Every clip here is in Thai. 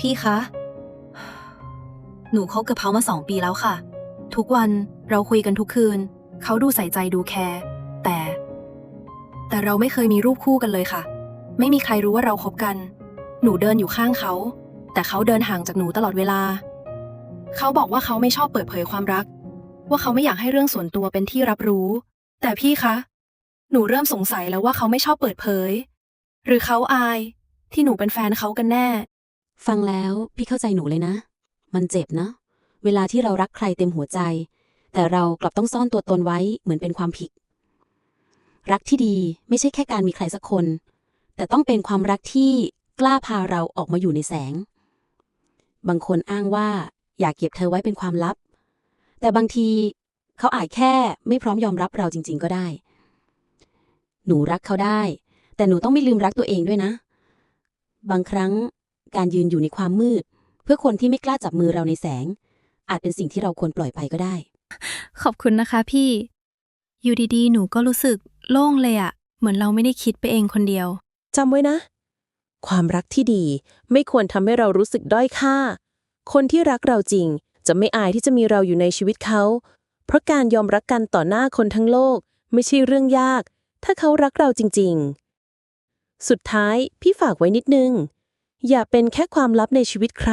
พี่คะ หนูคบกับเขามาสองปีแล้วค่ะ ทุกวันเราคุยกันทุกคืน เขาดูใส่ใจดูแคร์แต่ แต่เราไม่เคยมีรูปคู่กันเลยค่ะ ไม่มีใครรู้ว่าเราคบกัน หนูเดินอยู่ข้างเขา แต่เขาเดินห่างจากหนูตลอดเวลา เขาบอกว่าเขาไม่ชอบเปิดเผยความรัก ว่าเขาไม่อยากให้เรื่องส่วนตัวเป็นที่รับรู้ แต่พี่คะ หนูเริ่มสงสัยแล้วว่าเขาไม่ชอบเปิดเผย หรือเขาอายที่หนูเป็นแฟนเขากันแน่ ฟังแล้วพี่เข้าใจหนูเลยนะ มันเจ็บนะ เวลาที่เรารักใครเต็มหัวใจ แต่เรากลับต้องซ่อนตัวตนไว้เหมือนเป็นความผิด รักที่ดีไม่ใช่แค่การมีใครสักคน แต่ต้องเป็นความรักที่กล้าพาเราออกมาอยู่ในแสง บางคนอ้างว่าอยากเก็บเธอไว้เป็นความลับ แต่บางทีเขาอาจแค่ไม่พร้อมยอมรับเราจริง ๆ ก็ได้ หนูรักเขาได้ แต่หนูต้องไม่ลืมรักตัวเองด้วยนะ บางครั้ง การยืนอยู่ในความมืด เพื่อคนที่ไม่กล้าจับมือเราในแสง อาจเป็นสิ่งที่เราควรปล่อยไปก็ได้ ขอบคุณนะคะพี่ อยู่ดีๆ หนูก็รู้สึกโล่งเลยอะเหมือนเราไม่ได้คิดไปเองคนเดียว จำไว้นะ ความรักที่ดีไม่ควรทำให้เรารู้สึกด้อยค่า คนที่รักเราจริง จะไม่อายที่จะมีเราอยู่ในชีวิตเขา เพราะการยอมรักกันต่อหน้าคนทั้งโลก ไม่ใช่เรื่องยาก ถ้าเขารักเราจริง ๆ สุดท้ายพี่ฝากไว้นิดนึง อย่าเป็นแค่ความลับในชีวิตใคร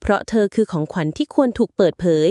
เพราะเธอคือของขวัญที่ควรถูกเปิดเผย